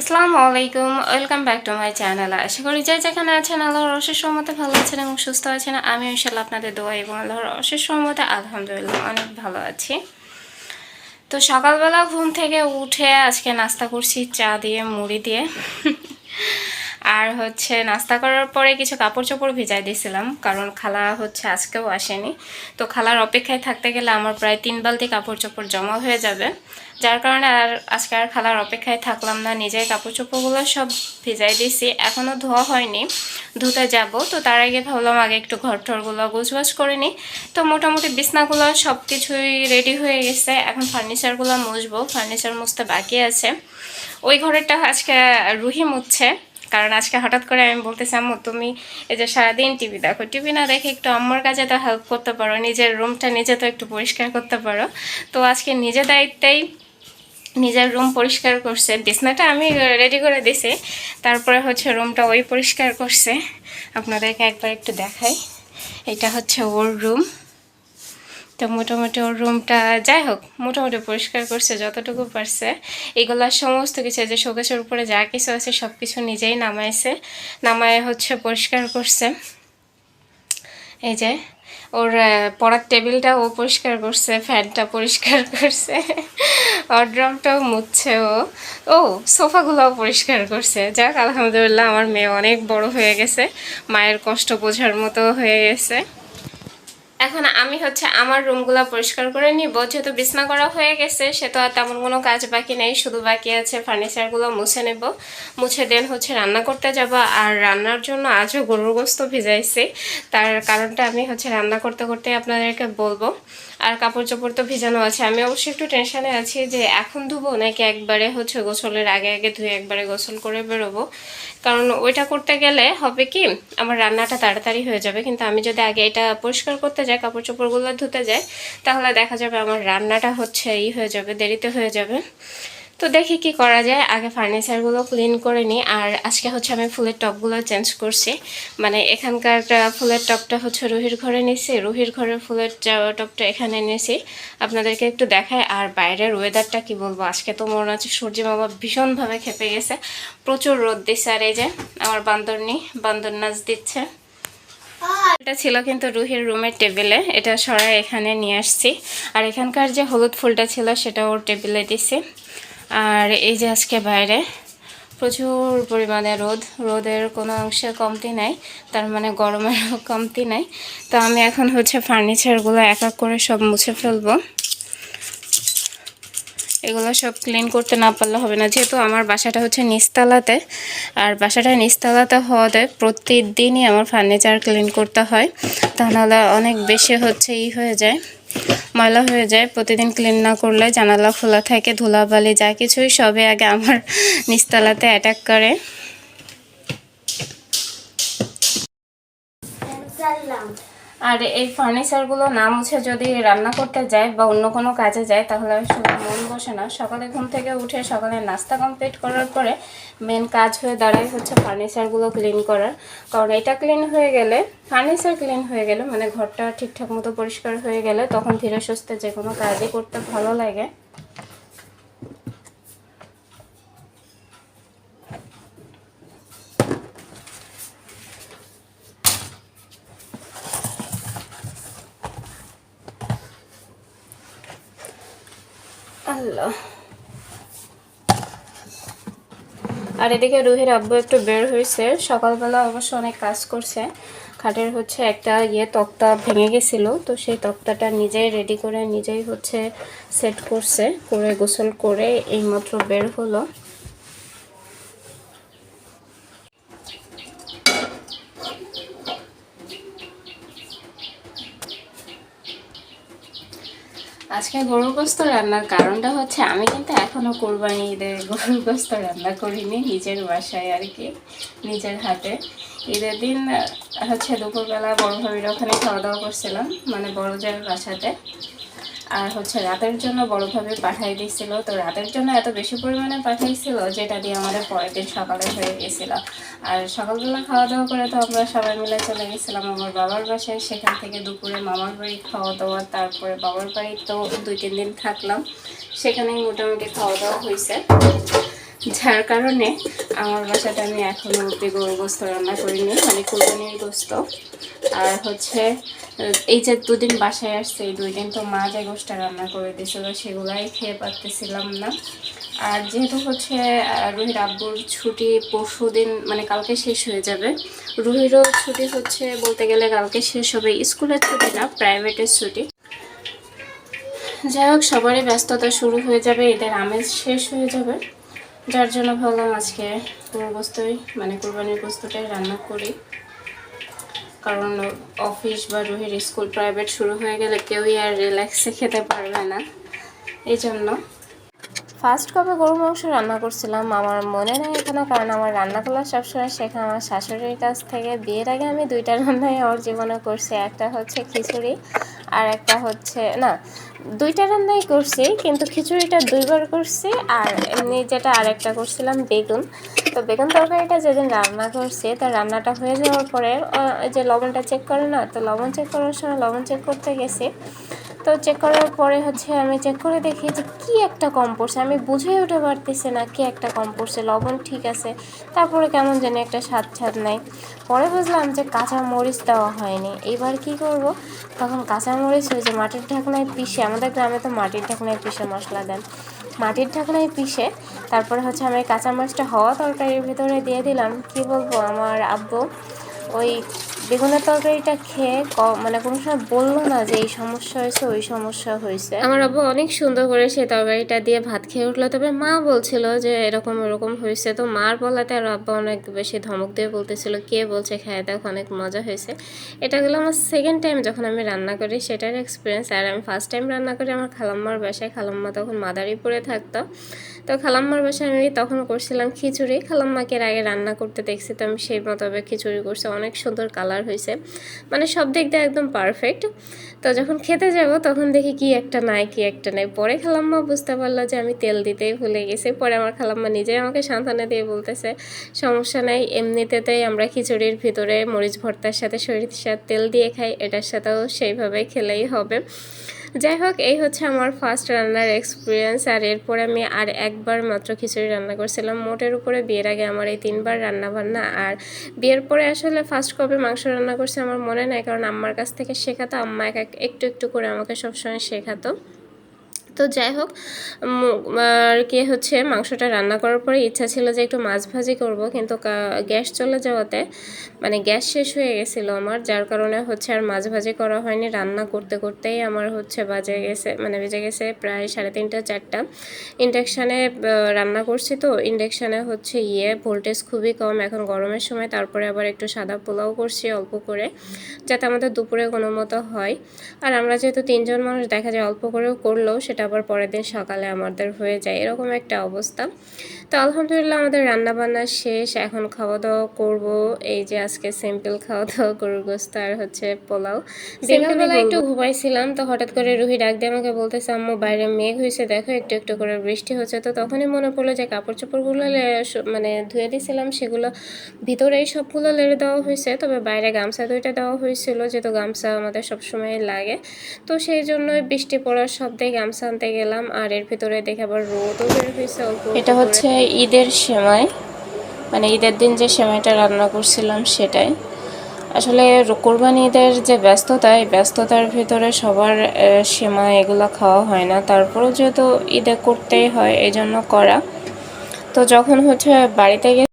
আসসালামু আলাইকুম welcome back to my channel আশা করি যে যেখানে আছেন, আল্লাহর অশেষ সম্মতে ভালো আছেন এবং সুস্থ আছেন। আমি ইনশাল্লাহ আপনাদের দোয়া এবং আল্লাহর অশেষ সম্মতে আলহামদুলিল্লাহ অনেক ভালো আছি। তো সকালবেলা ঘুম থেকে উঠে আজকে নাস্তা করছি, চা দিয়ে, মুড়ি দিয়ে। আর হচ্ছে নাস্তা করার পরে কিছু কাপড় চোপড় ভিজাই দিয়েছিলাম, কারণ খালা হচ্ছে আজকেও আসেনি। তো খালার অপেক্ষায় থাকতে গেলে আমার প্রায় তিন বালতি কাপড় চোপড় জমা হয়ে যাবে। যার কারণে আর আজকে আর খালার অপেক্ষায় থাকলাম না নিজেই কাপড় চোপড়গুলো সব ভিজাই দিয়েছি। এখনও ধোয়া হয়নি, ধুতে যাব। তো তার আগে ভাবলাম আগে একটু ঘর টরগুলো গুছবাজ করে নিই। তো মোটামুটি বিছনাগুলো সব কিছুই রেডি হয়ে গেছে। এখন ফার্নিচারগুলো মুছবো ফার্নিচার মুছতে বাকি আছে। ওই ঘরেরটা আজকে রুহি মুছছে। কারণ আজকে হঠাৎ করে আমি বলতেছি, আম্মু, তুমি এই যে সারাদিন টিভি দেখো, টিভি না দেখে একটু আম্মার কাজে তো হেল্প করতে পারো, নিজের রুমটা নিজে তো একটু পরিষ্কার করতে পারো। তো আজকে নিজের দায়িত্বেই নিজের রুম পরিষ্কার করছে। বিছনাটা আমি রেডি করে দিছি, তারপরে হচ্ছে রুমটা ওই পরিষ্কার করছে। আপনাদেরকে একবার একটু দেখাই। এটা হচ্ছে ওর রুম তো মোটামুটি ওর রুমটা যাই হোক, মোটামুটি পরিষ্কার করছে, যতটুকু পারছে। এগুলা সমস্ত কিছু যে শোকেশের উপরে যা কিছু আছে সব কিছু নিজেই নামাইছে। নামায় হচ্ছে পরিষ্কার করছে। এই যে, ওর পড়ার টেবিলটা ও পরিষ্কার করছে, ফ্যানটা পরিষ্কার করছে ওর ড্রামটাও মুছছে ও। ও, সোফাগুলোও পরিষ্কার করছে। যাক, আলহামদুলিল্লাহ, আমার মেয়ে অনেক বড় হয়ে গেছে। মায়ের কষ্ট বোঝার মতো হয়ে গেছে। এখন আমি হচ্ছে আমার রুমগুলো পরিষ্কার করে নিব। যেহেতু বিছনা করা হয়ে গেছে সে তো আর তেমন কোনো কাজ বাকি নেই, শুধু বাকি আছে ফার্নিচারগুলো মুছে নেব। মুছে দেন হচ্ছে রান্না করতে যাব, আর রান্নার জন্য আজও গরুর গোস্ত ভিজাইছি। তার কারণটা আমি হচ্ছে রান্না করতে করতে আপনাদেরকে বলব। আর কাপড় চোপড় তো ভিজানো আছে। আমি অবশ্যই একটু টেনশনে আছি যে এখন ধুবো নাকি একবারে হচ্ছে গোসলের আগে আগে ধুয়ে একবারে গোসল করে বেরোবো? কারণ ওইটা করতে গেলে হবে কি, আমার রান্নাটা তাড়াতাড়ি হয়ে যাবে। কিন্তু আমি যদি আগে এটা পরিষ্কার করতে যাই কাপড় চোপড়গুলো ধুতে যায়, তাহলে দেখা যাবে আমার রান্নাটা হচ্ছে ই হয়ে যাবে, দেরিতে হয়ে যাবে। তো দেখি কি করা যায়, আগে ফার্নিচারগুলো ক্লিন করে নিই, আর আজকে হচ্ছে আমি ফুলের টপগুলো চেঞ্জ করছি। মানে এখানকার ফুলের টপটা হচ্ছে রুহির ঘরে নিয়েছি রুহির ঘরের ফুলের টপটা এখানে নিয়েছি আপনাদেরকে একটু দেখায় আর বাইরের ওয়েদারটা কি বলব, আজকে তো মনে হচ্ছে সূর্য মামা ভীষণভাবে খেপে গেছে, প্রচুর রোদ দিচ্ছে আর এই যে আমার বান্দরনি বান্দর নাচ দিচ্ছে। এটা ছিল কিন্তু রুহির রুমের টেবিলে। এটা সরাই এখানে নিয়ে আসছি। আর এখানকার যে হলুদ ফুলটা ছিল, সেটা ওর টেবিলে দিছি। আর এই যে আজকে বাইরে, প্রচুর পরিমাণে রোদ। রোদের কোনো অংশে কমতি নাই, তার মানে গরমের কমতি নাই। তো আমি এখন হচ্ছে ফার্নিচারগুলো এক এক করে সব মুছে ফেলব। এগুলো সব ক্লিন করতে না পারলে হবে না। যেহেতু আমার বাসাটা হচ্ছে নিচতলাতে, আর বাসাটা নিচতলাতে হওয়াতে প্রতিদিনই আমার ফার্নিচার ক্লিন করতে হয়। তা নাহলে অনেক বেশি হচ্ছে ই হয়ে যায়, ময়লা হয়ে যায়। প্রতিদিন ক্লিন না করলে জানালা খোলা থাকে, ধুলাবালি যা কিছুই সবে আগে আমার নিচতলাতে অ্যাটাক করে। আর এই ফার্নিচারগুলো না মুছে যদি রান্না করতে যায় বা অন্য কোনো কাজে যায়, তাহলে আসলে মন বসে না। সকালে ঘুম থেকে উঠে সকালে নাস্তা কমপ্লিট করার পরে মেন কাজ হয়ে দাঁড়ায় হচ্ছে ফার্নিচারগুলো ক্লিন করার। কারণ এটা ক্লিন হয়ে গেলে ফার্নিচার ক্লিন হয়ে গেলে মানে ঘরটা ঠিকঠাক মতো পরিষ্কার হয়ে গেলে তখন ধীরে সুস্থে যে কোনো কাজই করতে ভালো লাগে। আল্লাহ আর এদিকে রুহির আব্বু একটু বের হয়েছে। সকালবেলা অবশ্য অনেক কাজ করছে। খাটের হচ্ছে একটা ইয়ে তক্তা ভেঙে গেছিল। তো সেই তক্তাটা নিজেই রেডি করে নিজেই হচ্ছে সেট করছে, করে গোসল করে এইমাত্র বের হলো। আজকে গরুর গোস্ত রান্নার কারণটা হচ্ছে আমি কিন্তু এখনও কোরবানি ঈদের গরুর গোস্ত রান্না করিনি নিজের বাসায় আর কি, নিজের হাতে ঈদের দিন হচ্ছে দুপুরবেলা বড় ভাবির ওখানে খাওয়া দাওয়া করছিলাম মানে বড় বাসাতে। আর হচ্ছে রাতের জন্য বড়োভাবে পাঠাই দিয়েছিল। তো রাতের জন্য এত বেশি পরিমাণে পাঠাইছিল যেটা দিয়ে আমাদের পরের দিন সকালে হয়ে গেছিল। আর সকালবেলা খাওয়া দাওয়া করে তো আমরা সবাই মিলে চলে গেছিলাম আমার বাবার বাসায়। সেখান থেকে দুপুরে মামার বাড়ি খাওয়া দাওয়া তারপরে বাবার বাড়ি তো দুই তিন দিন থাকলাম। সেখানেই মোটামুটি খাওয়া দাওয়া হয়েছে যার কারণে আমার বাসাতে আমি এখনও অব্দি গোস্ত রান্না করিনি মানে কোরবানির গোস্ত। আর হচ্ছে এই যে দুদিন বাসায় আসছে, এই দুই দিন তো মা যে গোষ্ঠটা রান্না করে দিয়েছিল সেগুলাই খেয়ে পারতেছিলাম না। আর যেহেতু হচ্ছে রুহির আব্বুর ছুটি পরশু দিন মানে কালকে শেষ হয়ে যাবে। রুহিরও ছুটি হচ্ছে বলতে গেলে কালকে শেষ হবে, স্কুলের ছুটি না, প্রাইভেটের ছুটি। যাই হোক, সবারই ব্যস্ততা শুরু হয়ে যাবে, এদের আমেজ শেষ হয়ে যাবে। যার জন্য ভাবলাম আজকে পুরো বস্তুই মানে কোরবানির বস্তুটাই রান্না করি। কারণ অফিস বা রুহির স্কুল প্রাইভেট শুরু হয়ে গেলে কেউই আর রিল্যাক্সে খেতে পারবে না। এই জন্য ফার্স্ট কবে গরু মাংস রান্না করছিলাম আমার মনে নেই এখনও, কারণ আমার রান্না রান্নাগুলো সবসময় শেখা। আমার শাশুড়ির কাছ থেকে বিয়ের আগে আমি দুইটা রান্নাই আমার জীবনে করছি। একটা হচ্ছে খিচুড়ি আর একটা হচ্ছে, না, দুইটা রান্নাই করছি, কিন্তু খিচুড়িটা দুইবার করছি আর এমনি যেটা আরেকটা করছিলাম, বেগুন। তো বেগুন তরকারিটা যেদিন রান্না করছি, তো রান্নাটা হয়ে যাওয়ার পরে যে লবণটা চেক করে না, তো লবণ চেক করার সময় লবণ চেক করতে গেছি। তো চেক করার পরে হচ্ছে আমি চেক করে দেখি যে কি একটা কম পড়ছে। আমি বুঝে উঠে পারতেছি না কি একটা কম পড়ছে। লবণ ঠিক আছে, তারপরে কেমন যেন একটা স্বাদ ছাদ নাই। পরে বুঝলাম যে কাঁচা মরিচ দেওয়া হয়নি। এবার কি করব? তখন কাঁচা মরিচ ওই যে মাটির ঢাকনায় পিষে, আমাদের গ্রামে তো মাটির ঢাকনায় পিষে মশলা দেন। মাটির ঢাকনায় পিষে, তারপরে হচ্ছে আমি কাঁচা মরিচটা হওয়া তরকারির ভিতরে দিয়ে দিলাম। কি বলব? আমার আব্বু ওই বেগুনের তরকারিটা খেয়ে মানে কোনো সময় বলল না যে এই সমস্যা হয়েছে, ওই সমস্যা হয়েছে। আমার আব্বু অনেক সুন্দর করে সেই তরকারিটা দিয়ে ভাত খেয়ে উঠল। তবে মা বলছিল যে এরকম ওরকম হয়েছে। তো মার বলাতে আর আব্বা অনেক বেশি ধমক দিয়ে বলতেছিল, কে বলছে খায় দেখ, অনেক মজা হয়েছে। এটা হলো আমার সেকেন্ড টাইম যখন আমি রান্না করি, সেটার এক্সপিরিয়েন্স আর আমি ফার্স্ট টাইম রান্না করি, আমার খালাম্মার বাসায়, খালাম্মা তখন মাদারীপুরে থাকতো। তো খালাম্মার বাসায় আমি তখন করছিলাম খিচুড়ি। খালাম্মাকে আগে রান্না করতে দেখছি তো আমি সেই মোতাবেক খিচুড়ি করছি। অনেক সুন্দর কালার হয়েছে। মানে সব দিয়ে একদম পারফেক্ট তো যখন খেতে যাব তখন দেখি কি একটা নাই, কি একটা নাই। পরে খালাম্মা বুঝতে পারল যে আমি তেল দিতেই ভুলে গেছি। পরে আমার খালাম্মা নিজেই আমাকে সান্ত্বনা দিয়ে বলতেছে, সমস্যা নাই, এমনিতেতেই আমরা খিচুড়ির ভিতরে মরিচ ভর্তার সাথে সরিষার তেল দিয়ে খাই। এটার সাথেও সেইভাবে খেলেই হবে। যাই হোক এই হচ্ছে আমার ফার্স্ট রান্নার এক্সপিরিয়েন্স আর এরপরে আমি আর একবার মাত্র খিচুড়ি রান্না করছিলাম। মোটের উপরে বিয়ের আগে আমার এই তিনবার রান্না বান্না আর বিয়ের পরে আসলে ফার্স্ট কবে মাংস রান্না করছে আমার মনে নাই, কারণ আম্মার কাছ থেকে শেখাতো আম্মা এক এক- একটু একটু করে আমাকে সবসময় শেখাতো। তো যাই হোক আর কি হচ্ছে, মাংসটা রান্না করার পরে ইচ্ছা ছিল যে একটু মাছ ভাজি করব, কিন্তু গ্যাস চলে যাওয়াতে মানে গ্যাস শেষ হয়ে গেছিল আমার, যার কারণে হচ্ছে আর মাছ ভাজি করা হয়নি, রান্না করতে করতেই আমার হচ্ছে বাজে গেছে মানে বেজে গেছে প্রায় সাড়ে তিনটা, চারটা। ইন্ডাকশানে রান্না করছি তো, ইন্ডাকশানে হচ্ছে ইয়ে ভোল্টেজ খুবই কম, এখন গরমের সময়, তারপরে আবার একটু সাদা পোলাও করছি অল্প করে, যাতে আমাদের দুপুরে কোনো মতো হয়। আর আমরা যেহেতু তিনজন মানুষ, দেখা যায় অল্প করেও করলেও সেটা আবার পরের দিন সকালে আমাদের হয়ে যায় এরকম একটা অবস্থা। তো আলহামদুলিল্লাহ আমাদের রান্না বান্না শেষ এখন খাওয়া দাওয়া করব। এই যে আজকে সিম্পল খাওয়া দাওয়া গরুর গোস্ত আর হচ্ছে পোলাও। বিকালবেলা একটু ঘুমাইছিলাম তো হঠাৎ করে রুহি ডাক দিয়ে আমাকে বলতেছে আম্মু বাইরে মেঘ হয়েছে দেখো একটু একটু করে বৃষ্টি হচ্ছে। তো তখনই মনে পড়ল যে কাপড় চোপড়গুলো মানে ধুয়ে দিয়েছিলাম সেগুলো ভিতরেই সবগুলো লেড়ে দেওয়া হয়েছে। তবে বাইরে গামছা দুইটা দেওয়া হয়েছিল যেহেতু গামছা আমাদের সবসময় লাগে। তো সেই জন্যই বৃষ্টি পড়ার শব্দে গামছা আনতে গেলাম আর এর ভিতরে দেখে আবার রোদও বের হয়েছে অল্প এটা হচ্ছে ঈদের সেমাই। মানে ঈদের দিন যে সেমাইটা রান্না করছিলাম সেটাই। আসলে কোরবানি ঈদের যে ব্যস্ততা এই ব্যস্ততার ভিতরে সবার সেমাই এগুলো খাওয়া হয় না। তারপরেও যেহেতু ঈদে করতেই হয় এই জন্য করা। তো যখন হচ্ছে বাড়িতে গে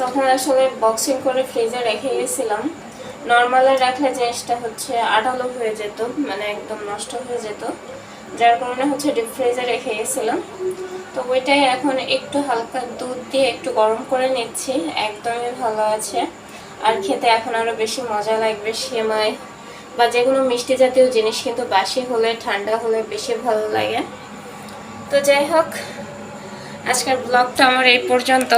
তখন আসলে বক্সিং করে ফ্রিজে রেখে গেছিলাম। নর্মালে রাখলে জিনিসটা হচ্ছে আঠালো হয়ে যেত মানে একদম নষ্ট হয়ে যেত। যার কারণে হচ্ছে ডিপ ফ্রিজে রেখে গেছিলাম তো ওইটাই এখন একটু হালকা দুধ দিয়ে একটু গরম করে নিচ্ছি, একদমই ভালো আছে। আর খেতে এখন আরও বেশি মজা লাগবে, সেমাই বা যে কোনো মিষ্টি জাতীয় জিনিস কিন্তু বাসি হলে, ঠান্ডা হলে বেশি ভালো লাগে। তো যাই হোক, আজকের ব্লগটা আমার এই পর্যন্ত।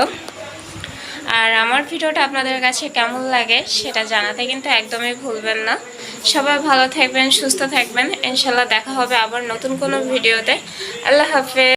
আর আমার ভিডিওটা আপনাদের কাছে কেমন লাগে সেটা জানাতে কিন্তু একদমই ভুলবেন না। সবাই ভালো থাকবেন সুস্থ থাকবেন। ইনশাল্লাহ দেখা হবে আবার নতুন কোনো ভিডিওতে। আল্লাহ হাফেজ।